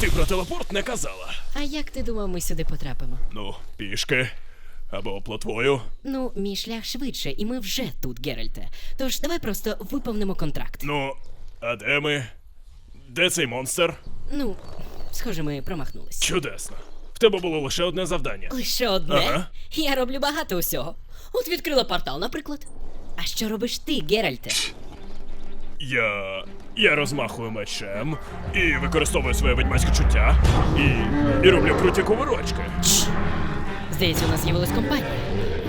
Ти про телепорт не казала. А як ти думав, ми сюди потрапимо? Ну, пішки. Або плотвою. Ну, мій шлях швидше, і ми вже тут, Геральте. Тож давай просто виповнимо контракт. Ну, а де ми? Де цей монстр? Ну, схоже, ми промахнулись. Чудесно. В тебе було лише одне завдання. Лише одне. Ага. Я роблю багато усього. От відкрила портал, наприклад. А що робиш ти, Геральте? Я. Я розмахую мечем і використовую своє ведьмацьке чуття. І. і роблю круті кувирочки. Здається, у нас з'явилась компанія.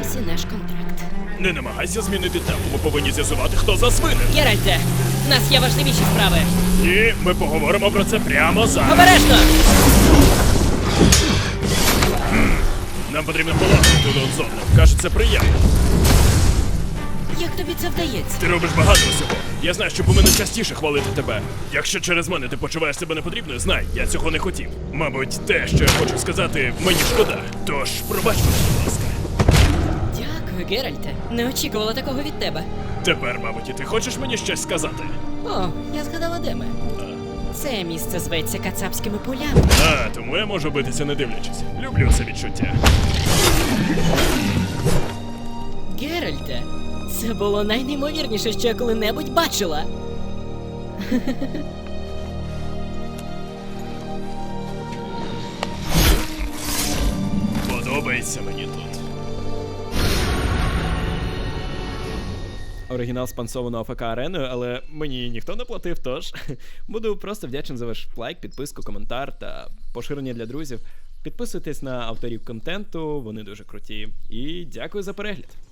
Ось і наш контракт. Не намагайся змінити тему. Ми повинні з'ясувати, хто за свинен. Геральте, в нас є важливіші справи. І ми поговоримо про це прямо зараз. Обережно! Нам потрібно полагодити один з одним. Каже, це приємно. Як тобі це вдається? Ти робиш багато всього. Я знаю, що повинен частіше хвалити тебе. Якщо через мене ти почуваєш себе непотрібною, знай, я цього не хотів. Мабуть, те, що я хочу сказати, мені шкода. Тож, пробач мене, будь ласка. Дякую, Геральте. Не очікувала такого від тебе. Тепер, мабуть, і ти хочеш мені щось сказати? О, я згадала, де ми. Це місце зветься Кацапськими полями. А, тому я можу битися не дивлячись. Люблю це відчуття. Це було найнеймовірніше, що я коли-небудь бачила. Подобається мені тут. Оригінал спонсовано АФК ареною, але мені ніхто не платив, тож буду просто вдячний за ваш лайк, підписку, коментар та поширення для друзів. Підписуйтесь на авторів контенту, вони дуже круті. І дякую за перегляд.